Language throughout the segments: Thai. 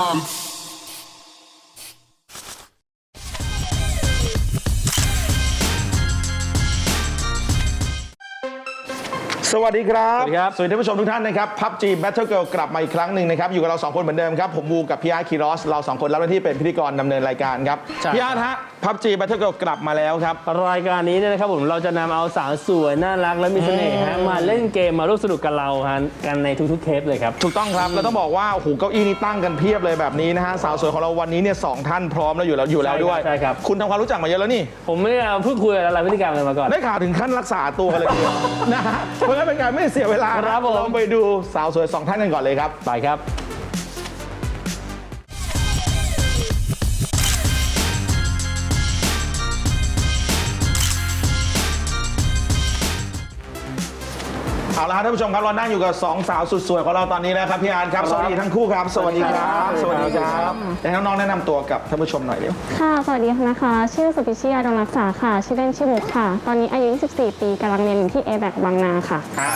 สวัสดีครับ สวัสดีครับ สวัสดีท่านผู้ชมทุกท่านนะครับพับจี Battle Girl กลับมาอีกครั้งหนึ่งนะครับ อยู่กับเราสองคนเหมือนเดิมครับ ผมวูกับพี่อาร์ตคีรอส เราสองคนรับหน้าที่เป็นพิธีกรดำเนินรายการครับใช่พี่อาร์ตฮะพับจี Battle Girl กลับมาแล้วครับ รายการนี้เนี่ยนะครับผมเราจะนำเอาสาวสวยน่ารักและมีเสน่ห์ฮะมาเล่นเกมมาร่วมสนุกกับเราฮะกันในทุกๆเทปเลยครับ ถูกต้องครับแล้วต้องบอกว่าโอ้โหเก้าอี้นี่ตั้งกันเพียบเลยแบบนี้นะฮะสาวสวยของเราวันนี้เนี่ยสองท่านพร้อมแล้วอยู่แล้วอยู่แล้วด้วยใช่ครับ คุณทำความรู้จักมาเยอะแล้วนี่ ผมไม่ได้เอาพูดคุยอะไรพฤติกรรมกันมาก่อน ได้ข่าวถึงขั้นรักษาตัวกันเลยทีเดียวนะฮะเพราะงั้นเป็นการไม่เสียเวลาครับผม เราไปดูสาวสวยสองท่านกันก่อนเลยครับ ไปครับ เอาละครับท่านผู้ชมครับเรานั่งอยู่กับสองสาวสุดสวยของเราตอนนี้แล้วครับพี่อาร์ตครับสวัสดีทั้งคู่ครับ สวัสดีครับสวัสดีครับแต่น้องๆแนะนำตัวกับท่านผู้ชมหน่อยเร็วค่ะ สวัสดีนะคะ ชื่อสุพิชยาดวงรักษาค่ะ ชื่อเล่นชื่อมุกค่ะ ตอนนี้อายุ 24 ปีกำลังเรียนอยู่ที่ a b a c บางนาค่ะอ่า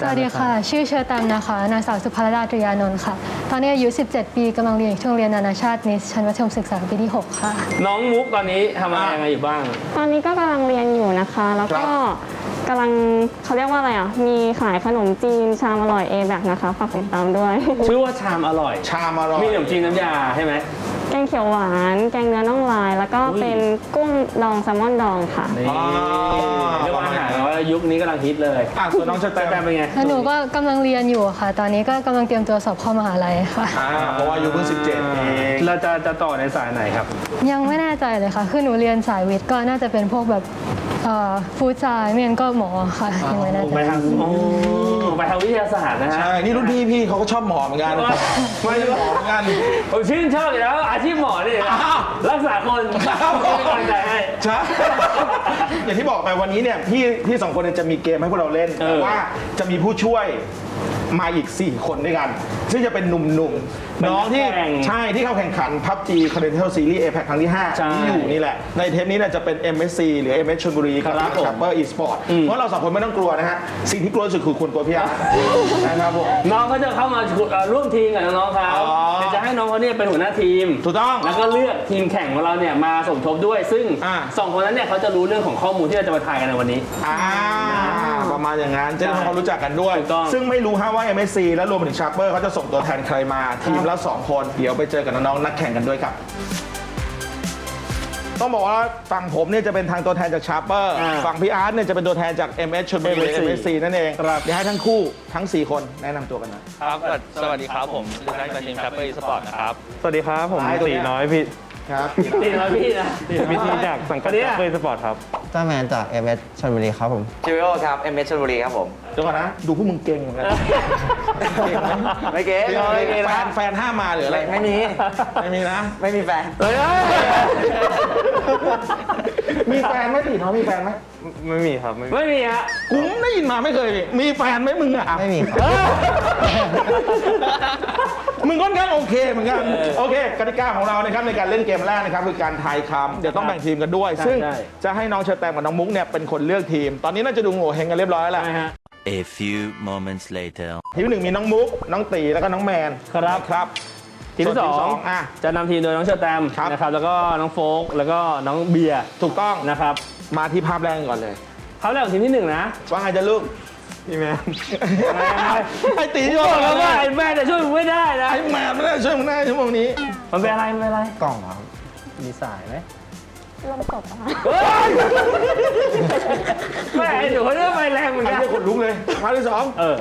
สวัสดีค่ะ ชื่อเชอร์แตมนะคะ นางสาวสุภรดาตรียานนท์ค่ะ ตอนนี้อายุ 17 ปีกำลังเรียนอยู่ที่โรงเรียนนานาชาตินิสชั้นมัธยมศึกษาปีที่ 6 ค่ะ น้องมุกตอนนี้ทำอะไรยังไงอยู่บ้าง ตอนนี้ก็กำลังเรียนอยู่นะคะ แล้วก็ กำลังเขาเรียกว่าอะไรอะ มีขายขนมจีนชามอร่อย a b a c นะคะฝากติดตามด้วย ชื่อว่าชามอร่อย ชามอร่อย มีขนมจีนน้ำยาใช่ไหมแกงเขียวหวาน แกงเนื้อน่องลาย แล้วก็อุ้ยเป็นกุ้งดองแซลมอนดองค่ะ นี่เรียกว่าอาหารว่า ยุคนี้กำลังฮิตเลยอะส่วนน้องเชอร์แตมแต่เป็นไง แล้วหนูก็กำลังเรียนอยู่ค่ะ ตอนนี้ก็กำลังเตรียมตัวสอบเข้ามหาลัยค่ะ อ่าเพราะว่าอายุเพิ่ง17เองเราจะจะต่อในสายไหนครับ ยังไม่แน่ใจเลยค่ะ คือหนูเรียนสายวิทย์ก็น่าจะเป็นพวกแบบฟู้ดไซน์ไม่งั้นก็หมอค่ะยังไม่แน่ใจ ไปทางโอ้ไปทางวิทยาศาสตร์นะฮะใช่นี่รุ่นพี่พี่เขาก็ชอบหมอเหมือนกันไม่หมอเหมือนกัน ผมชื่นชอบอยู่แล้ว อาชีพหมอนี่อ้าวรักษาคนครับเป็นกำลังใจให้ ใช่ อย่างที่บอกไปวันนี้เนี่ยพี่พี่สองคนเนี่ยจะมีเกมให้พวกเราเล่นเออแต่ว่าจะมีผู้ช่วย มาอีก 4 คนด้วยกัน ซึ่งจะเป็นหนุ่มๆ น้องที่ใช่ที่เข้าแข่งขัน PUBG Continental Series APEC ครั้งที่ใช่5ที่อยู่นี่แหละ ในเทปนี้เนี่ยจะเป็น MSC หรือ MS ชลบุรีกับ ครับผม Chopper Esport อืมเพราะเราสองคนไม่ต้องกลัวนะฮะ สิ่งที่กลัวที่สุดคือคุณกลัวพี่อาร์ตนะครับผม น้องเขาจะเข้ามาเอ่อร่วมทีมกับน้องๆเขาอ๋อ เดี๋ยวจะให้น้องเขาเนี่ยเป็นหัวหน้าทีม ถูกต้อง แล้วก็เลือกทีมแข่งของเราเนี่ยมาสมทบด้วย ซึ่งอ่า สองคนนั้นเนี่ยเขาจะรู้เรื่องของข้อมูลที่เราจะมาทายกันในวันนี้ อ่า ประมาณอย่างนั้นจะได้ทำความรู้จักกันด้วย ถูกต้องซึ่งไม่รู้ฮะว่า MSC และรวมไปถึงชาร์เปอร์เขาจะส่งตัวแทนใครมา ทีมละ2คน เดี๋ยวไปเจอกับน้องๆนักแข่งกันด้วยครับ ต้องบอกว่าฝั่งผมเนี่ยจะเป็นทางตัวแทนจากชาร์เปอร์อ่าฝั่งพี่อาร์ตเนี่ยจะเป็นตัวแทนจาก MS ชลบุรี MSC MSC นั่นเองครับ เดี๋ยวให้ทั้งคู่ทั้ง4คนแนะนำตัวกันหน่อย ครับสวัสดีครับผมลูกนักจากทีมแคปเปอร์อีสปอร์ตนะครับ สวัสดีครับ ผมซ้ายตรงเนี้ตียน้อยพี่ ครับตีน้อยพี่นะวิธีจากสังกัดคนเนี้ยเฟย์สปอร์ตครับต้าแมนจาก MS ชลบุรีครับผมจิวิโอครับ เอ็มเอชลบุรีครับผม เดี๋ยวก่อนนะ ดูพวกมึงเก่งเหมือนกันไม่เก๋ไม่เก๋แฟนะนแฟนห้ามมาหรืออะไร ไม่มี ไม่มีนะ ไม่มีแฟน เฮ้ยมีแฟนไหมตีน้องมีแฟนไหมไม่มีครับไม่มีไม่มีฮะกูได้ยินมาไม่เคยมีมีแฟนไหมมึงอะไม่มีครับ มึงค่อนข้างโอเคเหมือนกันโอเคกติกาของเรานะครับในการเล่นเกมแรกนะครับคือการทายคำเดี๋ยวต้องแบ่งทีมกันด้วยใช่ซึ่งใช่จะให้น้องเชอร์แตมกับน้องมุกเนี่ยเป็นคนเลือกทีม ตอนนี้น่าจะดูโง่เฮงกันเรียบร้อยแล้วใช่ฮะ A few moments later. ทีมหนึ่งมีน้องมุก น้องตีแล้วก็น้องแมนครับครับทีมที่สส่อวนงอะจะนำทีมโดยน้องเชอร์แตมครับนะครับแล้วก็น้องโฟกแล้วก็น้องเบียร์ถูกต้องนะครับมาที่ภาพแรกกันก่อนเลยเขาแรกของทีมที่หนึ่งนะว่าไงจะลูก พี่แมนไอ้ตีบโยอกนแล้วว่าไอ้แม่จะช่วยมึงไม่ได้นะ ไอ้แมนไม่ได้ช่วยมึงได้ชั่วโมงนี้ มันเป็นอะไรมันเป็นอะไร กล่องครับมีสายไหมลมตกอะค่ะเฮ้ยแม่ไอ้หนูเขาเลือกไปแรงเหมือนไอ้กันเรื่องขนลุกเลยภาพที่สอง เออ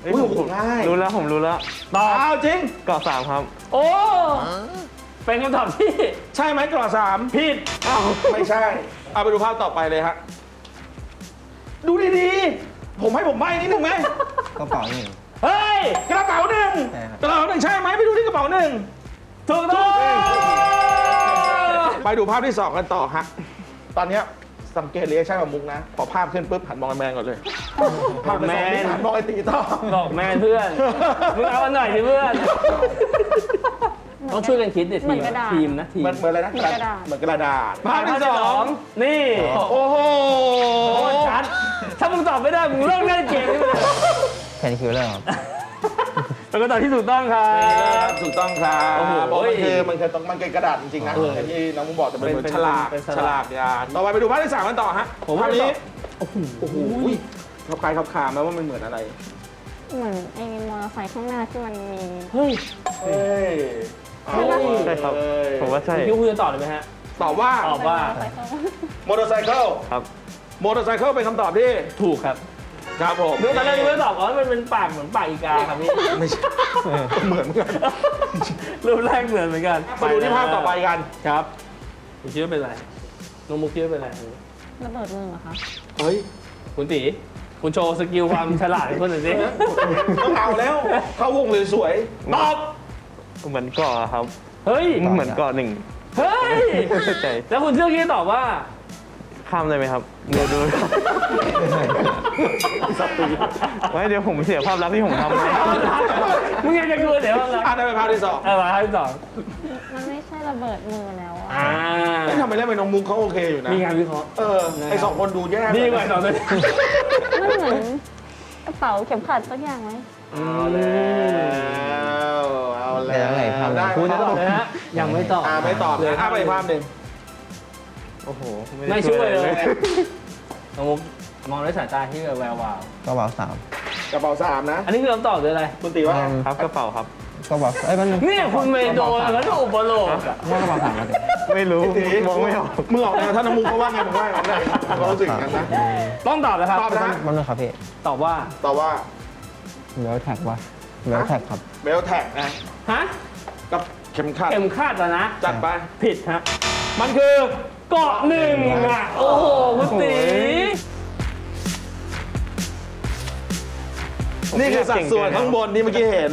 เฮ้ยอุ้ยผมโหง่ายรู้แล้วผมรู้แล้วตอบอ้าวจริง เกาะสามครับ โอ้ เป็นคำตอบที่ ใช่ไหมกรอสามผิด อ้าวไม่ใช่ เอาไปดูภาพต่อไปเลยฮะ ดูดีๆ ผมให้ผมใบนิดนึงไหม กระเป๋าหนึ่ง เฮ้ย กระเป๋าหนึ่งใช่ครับ กระเป๋าหนึ่งใช่ไหมไปดูที่กระเป๋าหนึ่งถูกต้องไปดูภาพที่สองกันต่อฮะ ตอนเนี้ยสังเกตเรียกชั่นของมุกนะ พอภาพขึ้นปุ๊บหันมองไอ้แมนก่อนเลยภาพที่สองนี่หันมองไอ้ตีต่อ บอกแมนเพื่อน มึงเอาอันหน่อยสิเพื่อน ต้องช่วยกันคิดดิเหมือนกระดาษ ทีมนะทีมเหมือนเหมือนอะไรนะเหมือนกระดาษ เหมือนกระดาษภาพที่สองนี่โอ้โหโอ้ชัดถ้ามึงตอบไม่ได้มึงเลิกเล่นเกมนี้ไปเลยเพนคิลเลอร์ครับ เป็นคำตอบที่ถูกต้องครัครับ บถูกต้องครับโอ้โหบอกมันคือมันคือต้องมันเป็นกระดาษจริงๆนะเอออย่างที่น้องมุกบอกแต่เป็นเหมือนเป็นฉลากเป็นฉฉลาลากกยานต่อไปไปดูภาพที่สามกันต่อฮะผมภาว่าพนี้ต่อโอ้โหโอ้โหขับคลายขับคาไหมว่ามันเหมือนอะไรเหมือนไอ้มอเตอร์ไซค์ข้างหน้าที่มันมีเฮ้ยเฮ้ย ใช่ครับ ผมว่าใช่ คิดว่าคุณจะตอบเลยไหมฮะ ตอบว่าตอบว่า มอเตอร์ไซค์ครับ มอเตอร์ไซค์เป็นคำตอบที่ถูกครับครับผมดูตอนแรกนึกว่าตอบอ๋อมันเป็นปากเหมือนปากอีกาครับพี่ ไม่ใช่ เหมือนเหมือนกันรูปแรกเหมือนเหมือนกัน มาดูที่ภาพต่อไปกัน ครับคุณคิดว่าเป็นอะไรน้องมุกคิดว่าเป็นอะไรระเบิดมือเหรอคะ เฮ้ย คุณตีคุณโชว์สกิลความฉลาดของคุณหน่อยสิต้องเอาแล้ว เข้าวงเลยสวย ตอบ เหมือนเกาะครับ เฮ้ย เหมือนเกาะหนึ่งเฮ้ยไม่เข้าใจแล้วคุณเชื่อกี้ตอบว่า ข้ามได้ไหมครับ เดี๋ยวดูไม่เดี๋ยวผมเสียภาพลักษณ์ที่ผมทำไปมึงยังจะกลัวเดี๋ยวอะไรอ่านได้ไปภาพที่สองเออมาให้สองมันไม่ใช่ระเบิดมือแล้วอะอ่าไม่ทำไมเล่นเป็นน้องมุกเขาโอเคอยู่นะมีงานวิเคราะห์เออไอสองคนดูแย่ดีกว่าสองตัวนี้มันเหมือนกระเป๋าเข็มขัดสักอย่างไหม เอาแล้ว เอาแล้วเดี๋ยวไหนภาพไหนได้คุณจะตอบเลยฮะยังไม่ตอบอ่าไม่ตอบนะอ่าไปภาพหนึ่งโอ้โหไม่ช่วยเลยน้องมุกมองด้วยสายตาที่แวววาวกระเป๋าสามกระเป๋าสามนะ อันนี้คือคำตอบเลยอะไรคุณตีว่าอืมครับกระเป๋าครับกระเป๋าเอ้ยมันเนี่ยคุณเมโดนแล้วก็อุปโลกอะว่ากระเป๋าสามมาดิไม่รู้ตีมองไม่ออกมึงออกแนวถ้าน้องมุกเขาว่าไงผมว่าอย่างนั้นเลยเรารู้สึกอย่างนั้นนะต้องตอบนะครับตอบนะมันนึงครับพี่ตอบว่าตอบว่าเวลแท็กวะ เวลแท็กครับ เบลแท็กนะฮะกับเข็มขัดเข็มคาดแล้วนะ จัดไป ผิดฮะ มันคือเกาะหนึ่งอะ โอ้โหคุณตีนี่คือสัดส่วนข้างบนที่เมื่อกี้เห็น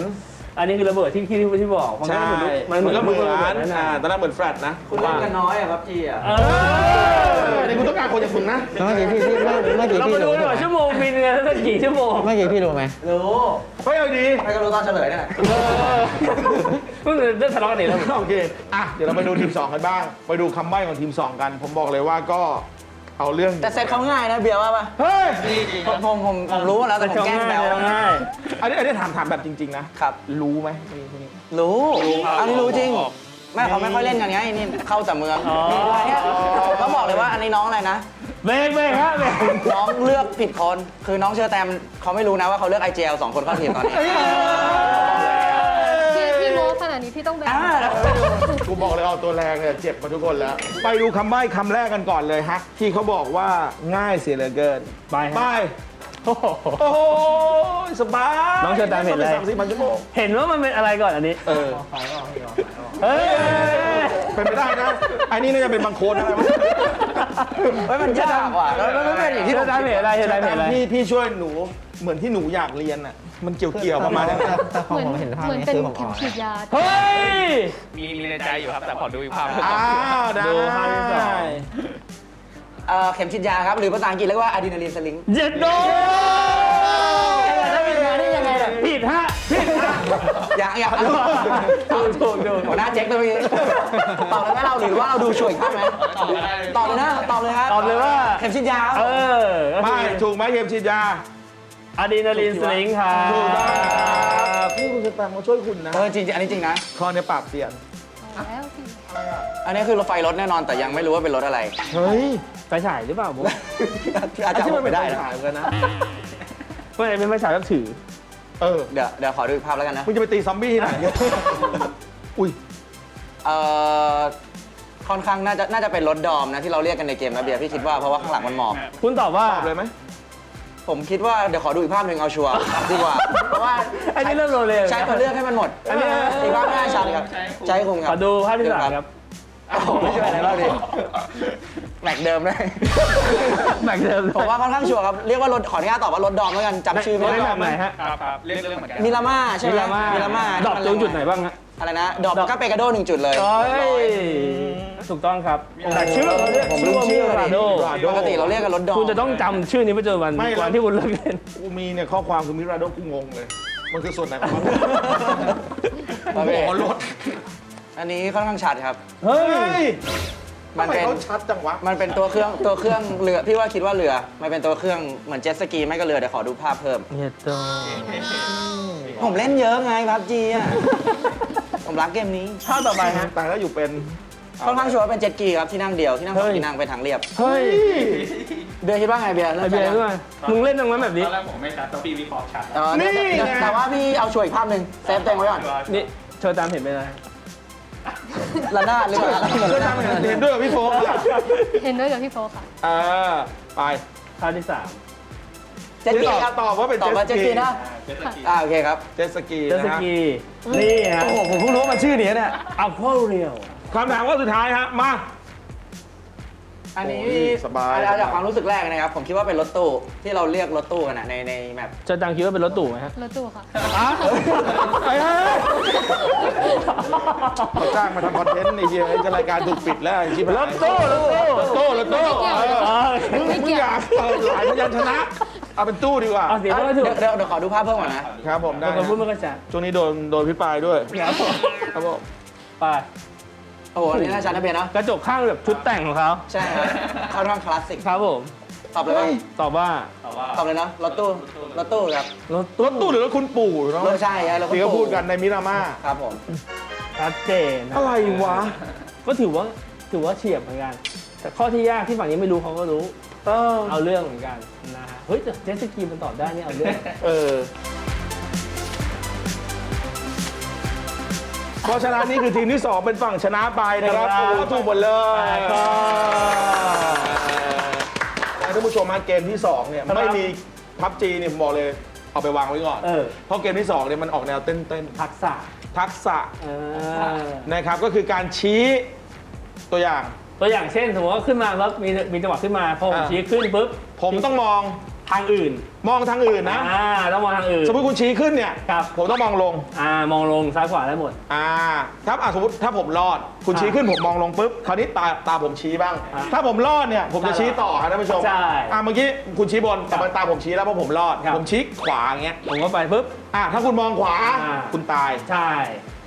อันนี้คือระเบิดที่ที่ที่ที่บอกมันใช่ก็เหมือนมันก็เหมือนลูกระบิดอ่านะตอนนั้นเหมือนแฟลตนะคุณเล่นกันน้อยอะครับจีอะเอเอออนี่คุณต้องการคนอย่างคุณนะ แล้วเมื่อกี้พี่พี่เมื่อเมื่อกี้เราพี่มาดูรู้ดีกว่าชั่วโมง บินกันสักกี่ชั่วโมงเมื่อกี้พี่รู้ไหมรู้เฮ้ยเอาดีไม่ก็รู้ตอนเฉลยนี่แหละเออเพิ่งจะทะเลาะกันอีกแล้วโอเคอะเดี๋ยวเราไปดูทีม2กันบ้าง ไปดูคำใบ้ของทีม2กัน ผมบอกเลยว่าก็เอาเรื่องแต่เซตเขาง่ายนะเบียร์ว่าปะเฮ้ยผมผมผมผมรู้แล้วแต่ผมแกล้งแบวง่ายอันนี้อันนี้ถามถามแบบจริง ๆ นะครับ รู้ไหมรู้อันนี้รู้จริงไม่เขาไม่ค่อยเล่นกันไงนี่เข้าแต่เมืองนี่อะไรเนี่ยเขาบอกเลยว่าอันนี้น้องอะไรนะ เบรกเบรกฮะเบรกน้องเลือกผิดคน คือน้องเชอแตมเขาไม่รู้นะว่าเขาเลือก IGL สองคนเข้าทีมตอนนี้พี่พี่โมขนาดนี้พี่ต้องแบอ่าบกูบอกเลยเอาตัวแรงเนี่ยเจ็บมาทุกคนแล้ว ไปดูคำใบ้คำแรกกันก่อนเลยฮะ ที่เขาบอกว่าง่ายเสียเหลือเกิน ไปไปฮะโอ้โหโอ้โหสบายน้องเชิญตามเห็นเลยสามสิบพันชั่วโมงเห็นว่ามันเป็นอะไรก่อนอันนี้ เออเฮ้ย เป็นไปได้นะอันนี้น่าจะเป็นบางโคนอะไรวะเฮ้ยมันยากว่ะแล้วไม่เป็นอย่างที่ที่ผเรามได้เห็นอะไรเห็นอะไรเห็นอะไรพี่พี่ช่วยหนูเหมือนที่หนูอยากเรียนอะมันเกี่ยวเกี่ยวๆประมาณนั้นแต่แต่ของเหมือนผมเห็นภาพเหมือนนี้เป็นคือผมอเข็อมกฉีดยาเฮ้ยมีมีในใจอยู่ครับแต่ขอดูอีกภาพอ้าวได้ดูภาพที่สองเอ่อเข็มฉีดยาครับหรือภาษาอังกฤษเรียกว่าอะดรีนาลีนสลิงเจ็ดโด ดฮะผิดฮะ อยากอยากถูกถูกถูกหัวหน้าเจ๊กตัวนี้ตอบเลยไหมเราหรือว่าเราดูช่วยข้างไหมตอบเลยนะตอบเลยครับตอบเลยว่า เข็มฉีดยาครับเออก็คืไม่อถูกไหมเข็มฉีดยา อะดรีนาลีนสลิงครับถูกต้อง ครับพี่คุณสแตมเขาช่วยคุณนะ เออจริงๆอันนี้จริงนะข้อนี้ปราบเสียนแล้วพี่อันนี้คือรถไฟรถแน่นอนแต่ยังไม่รู้ว่าเป็นรถอะไร เฮ้ยไฟฉายหรือเปล่าผมอาจจะที่บมัอนกเป็ไม่นได้ได้นะถ่ายเหมือนกันนะไม่ได้เป็นไฟฉายแบบถือ เออ เดี๋ยวเดี๋ยวขอดูอีกภาพแล้วกันนะ มึงจะไปตีซอมบี้ที่ไหน อุ้ย เอ่อ ค่อนข้างน่าจะน่าจะเป็นรถดอมนะที่เราเรียกกันในเกมนะเบียร์พี่คิดว่าเพราะว่าข้างหลังมันหมอบ คุณตอบว่า ตอบเลยไหม ผมคิดว่าเดี๋ยวขอดูอีกภาพหนึ่งเอาชัวร์ ดีกว่า เพราะว่าอันนี้เริ่มโรเลใช้ตัวเลือกให้มันหมดอันนี้ อีกภาพไม่น่าชัดครับ ใช้คุมคขรับอดูภาพที่สามครับโอ้โหไม่ช่วยอะไรบ้างดิแม็กเดิมเลยแม็กเดิมผมว่าค่อนข้างชัวร์ครับ เรียกว่ารถขออนุญาตตอบว่ารถดอมแล้วกันจำชื่อไม่ได้ได้แบบไหนฮะครับครับเรื่องเรื่องเหมือนกันมิลาม่าใช่ไหมมิลาม่ามิลาม่าดรอปตรงจุดไหนบ้างฮะอะไรนะดรอปก็เปกาโดหนึ่งจุดเลยเอ้ยถูกต้องครับแต่ชื่อเขาเรียกผมชื่อรู้ว่าชื่มิอราโดปกติเราเรียกกันรถดอมคุณจะต้องจำชื่อนี้ไปจนวันไม่วันที่คุณเลิกเล่นกูมีเนี่ยข้อความคือมิราโดกูงงเลย มันคือส่วนไหนของมันโอเคหัวรถ อันนี้ค่อนข้างชัดครับ เฮ้เฮ้ยยมัทำนไมเป็น เขาชัดจังวะ มันเป็นตัวเครื่องตัวเครื่องเรือพี่ว่าคิดว่าเรือ มันเป็นตัวเครื่องเหมือนเจ็ตสกีไม่ก็เรือเดี๋ยวขอดูภาพเพิ่มเฮตโตผมเล่นเยอะไงพับจีอะ ผมรักเกมนี้ภาพต่อไปฮะแต่ก็อยู่เป็นค่อนข้างชัวร์ว่าเป็นเจ็ตกีครับที่นั่งเดียวที่นั่งสองที่นั่งเป็นทางเรียบ เฮ้ยเบียร์คิดว่าไงเบียร์ไอเบียร์ด้วยมึงเล่นตรงนั้นแบบนี้ ตอนแรกผมไม่ชัดแต่พี่วิเคราะห์ชัดเออเดี๋ยวนี่เดี๋ยวไง แต่ว่าพี่เอาช่วยอีกภาพหนึ่งเซฟตัวเองไว้ก่อน นี่เชอตามเห็นไหมนะ ละนาดหรือเปล่าเพื่อนทำเห็นด้วยกับพี่โฟกอะเห็นด้วยกับพี่โฟค่ะเออไปภาพที่สามเจ็ตกีครับตอบว่าเป็นตอบว่าเจ็เจ็ตตกีกีนะอ่าโอเคครับเจ็ตสกีเจตนะสฮะกีนี่ฮะโอ้โหผมเพิ่งรู้ว่ามันชื่อนี้เนี่ย อัลโคเรียลคำถามข้อสุดท้ายฮะมา อันนี้โอ้ยสบายเอาจากความรู้สึกแรกนะครับ ผมคิดว่าเป็นรถตู้ที่เราเรียกรถตู้กันนะในในแมปเชอตังคิดว่าเป็นรถตู้ไหมฮะรถตู้ค่ะไปเฮ้ยเขาจ้างมาทำคอนเทนต์ในเฮียจะรายการถูกปิดแล้วไอ้ชิบหายรถตู้รถตู้รถตู้รถตู้ไม่เกี่ยวเออเออมึงมึงอยากเปิดหลายพยัญชนะ เอาเป็นตู้ดีกว่าเอาเสียงเดี๋ไม่ยวถูกเดี๋ยวเดี๋ยวขอดูภาพเพิ่มก่อนนะครับผมได้บางคนพูดนะไม่ค่อยชัดช่วงนี้โดนโดนพิปรายด้วยครับผมครับผมไป โอ้โหอันนี่น่าชัดนะเบียร์เนาะกระจกข้างแบบชุดแต่งของเขาใช่ครับค่อนข้างคลาสสิกครับผม ตอบเลยว่าตอบว่าตอบเลยเนาะรถตู้รถตู้ครับรถรถตู้หรือรถคุณปู่เนาะรถใช่ครับรถที่เขาตู้พูดกันในมิรามาครับผม ชัดเจนนะอะไรวะ ก็ถือว่าถือว่าเฉียบเหมือนกัน แต่ข้อที่ยากที่ฝั่งนี้ไม่รู้เขาก็รู้ เออเอาเรื่องเหมือนกันนะฮะเฮ้ยแต่เจตสกีมันตอบได้นี่เอาเรื่อง เออ เพราะฉะนั้นนี่คือทีมที่ 2 เป็นฝั่งชนะไปนะครับครับ โอ้โหถูกหมดเลยก็ท่านผู้ชมมาเกมที่ 2 เนี่ยครับไม่มีพับจีเนี่ยผมบอกเลย เอาไปวางไว้ก่อน เออ เพราะเกมที่ 2 เนี่ยมันออกแนวเต้นทักษะๆ ทักษะเออนะครับ ก็คือการชี้ตัวอย่าง ตัวอย่างเช่น สมมติว่าขึ้นมาแล้วมีมีจังหวะขึ้นมาพอผมอ่า ชี้ขึ้นปุ๊บผมต้องมอง ทางอื่นมองทางอื่นนะ อ่าต้องมองทางอื่น สมมติคุณชี้ขึ้นเนี่ย ครับ ผมต้องมองลง อ่ามองลงซ้ายขวาได้หมด อ่าถ้าอะสมมติถ้าผมรอด คุณชี้ขึ้นผมมองลงปุ๊บ คราวนี้ตาตาผมชี้บ้าง อ่าถ้าผมรอดเนี่ย ผมจะชี้ต่อครับท่านผู้ชมใช่อ่าเมื่อกี้คุณชี้บน แต่มันตาผมชี้แล้วเพราะผมรอด ครับ ผมชี้ขวาอย่างเงี้ย ผมก็ไปปุ๊บ อ่าถ้าคุณมองขวา อ่า คุณตาย ใช่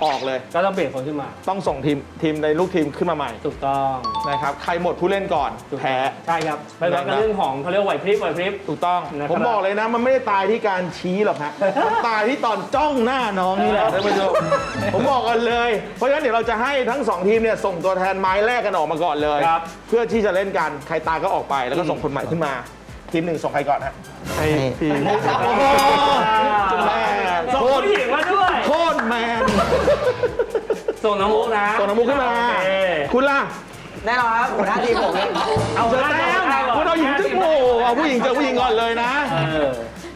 ออกเลย ก็ต้องเปลี่ยนคนขึ้นมา ต้องส่งทีมทีมในลูกทีมขึ้นมาใหม่ ถูกต้องนะครับ ใครหมดผู้เล่นก่อน ถูกแพ้ ใช่ครับไปวัดกันนะครับเรื่องของเขาเรียกว่าไหวพริบไหวพริบ ถูกต้องนะครับผมบอกเลยนะ มันไม่ได้ตายที่การชี้หรอกฮะมันตายที่ตอนจ้องหน้าน้องนี่แหละท่านผู้ชมผมบอกกันเลย เพราะฉะนั้นเดี๋ยวเราจะให้ทั้งสองทีมเนี่ยส่งตัวแทนไม้แรกกันออกมาก่อนเลย ครับ เพื่อที่จะเล่นกันใครตายก็ออกไปแล้วก็ส่งคนใหม่ขึ้นมา ทีมหนึ่งส่งใครก่อนฮะให้พี่โอ้โหแม่ส่งโคตรผู้หญิงมาด้วย โคตรแมนส่งน้ำมุกนะ ส่งน้ำมุกขึ้นมา โอเค คุณล่ะ แน่นอนครับหัวหน้าทีมผมเนี่ยเอาเจอแต้มคุณเอาหญิงทึกโอ้โหเอาผู้หญิงเจอผู้หญิงก่อนเลยนะเออ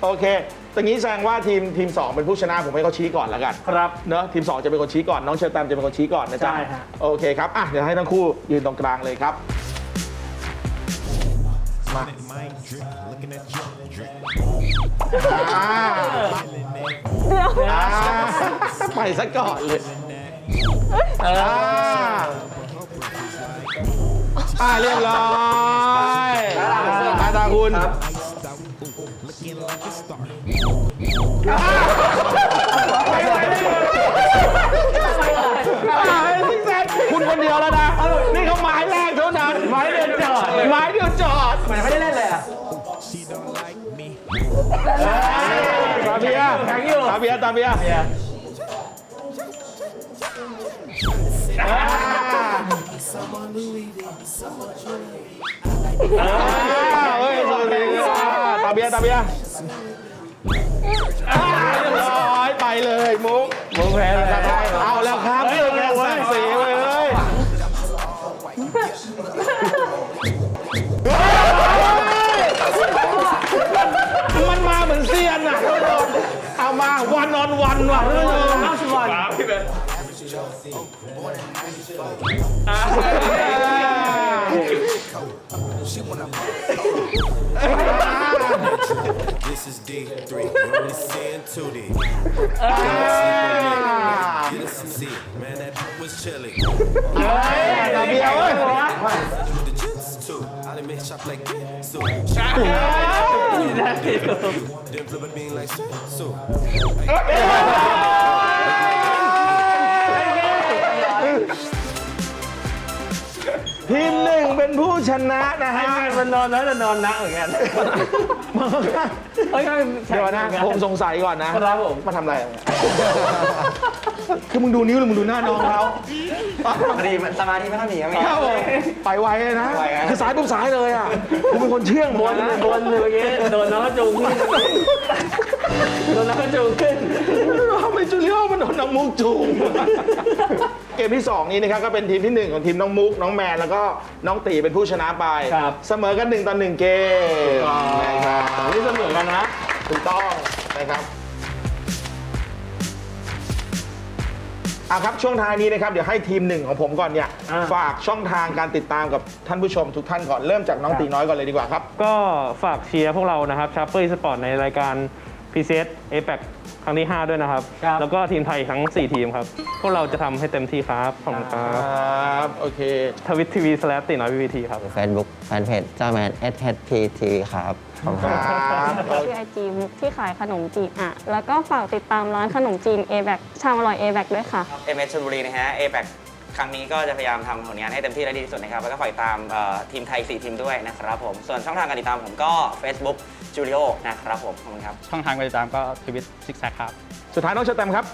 โอเคตรงนี้แสดงว่าทีมทีม 2 เป็นผู้ชนะผมให้เขาชี้ก่อนแล้วกันครับเนอะทีม 2 จะเป็นคนชี้ก่อนน้องเชอร์แตมจะเป็นคนชี้ก่อนนะจ๊ะใช่ฮะโอเคครับอะเดี๋ยวให้ทั้งคู่ยืนตรงกลางเลยครับ มาอ่าเดี๋ยวอ่าไปซะก่อนเลยเออ่าอ อ่าเรียบร้อยมาตาคุณไปไหวไม่หมดอ่าไอ้ซิกแซกคุณคนเดียวแล้วนะ นี่เขาหมายแรกเท่านั้น ไม้เดินจอดหมายเดียวจอดเหมือนไม่ได้เล่นเลยอะตาเบียร์แข็งอยู่ตาเบียร์ตาเบีย ร์อ่าอ่าเฮ้ยสวัสดีครับตาเบียร์ตาเบียร์อ่าเรียบร้อยไปเลยมุกมุกแพ้เลยเอาแล้วครับเฮ้ยเรื่องการเอาสเว้ยร้างสีเว้ยเฮ้ยมันมาเหมือนเซียนอะท่านผู้ชมเอามาวันออนวันว่ะท่านผู้ชมห้าสิบวัน This is D3, rolling sin 2D. Get us some man, that was chilly. I like ah! so. เป็นผู้ชชนะนะฮะมันนอนแล้วจะนอนนะเหมือนกันเฮ้ยเดี๋ยวนะผมสงสัยก่อนนะครับผมมาทำอะไรอะคือมึงดูนิ้วหรือมึงดูหน้าน้องเขาพอดีมันสมาธิไม่ค่อยมีครับเข้าไปไวเลยนะไปไวครับคือสายปุ๊บสายเลยอะกูเป็นคนเชื่องหมบดนนะบนเลยเมื่อกี้โดนน้องกระจูงขึ้นโดนน้องกระจูงขึ้นทำไมจูเลียมันโดนน้องมุกจูง เกมที่ 2 นี้นะครับก็เป็นทีมทีหนึ่1 ของทีมน้องมุก น้องแมน แล้วก็น้องตีเป็นผู้ชนะไป ครับ เสมอกัน 1ต่อ1เกมนะครับนี่เสมอกันนะถูกต้องนะครับอะครับช่วงท้ายนี้นะครับเดี๋ยวให้ทีมหนึ่งของผมก่อนเนี่ยอ่า ฝากช่องทางการติดตามกับท่านผู้ชมทุกท่านก่อนเริ่มจากน้องตีน้อยก่อนเลยดีกว่าครับ ก็ฝากเชียร์พวกเรานะครับชาร์เปอร์สปอร์ตในรายการ p c s a p e c ครั้งที่ 5 ด้วยนะครับ ครับ แล้วก็ทีมไทยทั้ง 4 ทีมครับ พวกเราจะทำให้เต็มที่ครับขอบคุณครัคบรับ โอเค ทวิตทีวีสแลตีน้อยพีวีทีครับเฟซบุ๊กแฟนเพจเจ้าแมน s h p t v ครับขอบคุณคครับรับ ชื่อไอจีมุกที่ขายขนมจีนอะ แล้วก็ฝากติดตามร้านขนมจีน a b a c ชามอร่อย a b a c ด้วยค่ะ เอเมชลบุรีนะฮะเอแปครั้งนี้ก็จะพยายามทำผลงานให้เต็มที่และดีที่สุดนะครับ แล้วก็ฝากติดตามเอ่อทีมไทย 4 ทีมด้วยนะครับผม ส่วนช่องทางการติดตามผมก็ Facebook Julio นะครับผม ขอบคุณครับ ช่องทางการติดตามก็ทวิตซิกแซกครับ สุดท้ายน้องเชอร์แตมครับ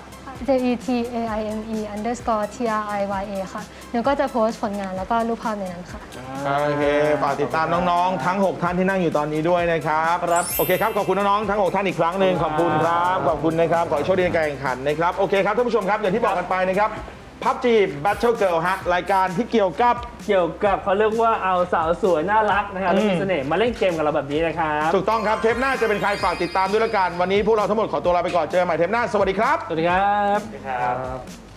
J E T A I M E underscore T R I Y A ค่ะหนูก็จะโพสต์ผลงานแล้วก็รูปภาพในนั้นค่ะ โอเคฝากติดตามน้องๆ ทั้ง 6 ท่านที่นั่งอยู่ตอนนี้ด้วยนะครับครับโอเคครับขอบคุณน้องๆทั้ง 6 ท่านอีกครั้งหนึ่งขอบคุณครับขอบคุณนะครับขอให้โชคดีในการแข่งขันนะครับโอเคครับท่านผู้ชมครับอย่างที่บอกกันไปนะครับ พับจี Battle Girl ฮะ รายการที่เกี่ยวกับ เกี่ยวกับเขาเรียกว่าเอาสาวสวยน่ารักนะครับแล้วมีเสน่ห์มาเล่นเกมกับเราแบบนี้นะครับถูกต้องครับ เทปหน้าจะเป็นใครฝากติดตามด้วยละกัน วันนี้พวกเราทั้งหมดขอตัวลาไปก่อน เจอกันใหม่เทปหน้า สวัสดีครับ สวัสดีครับ ครับ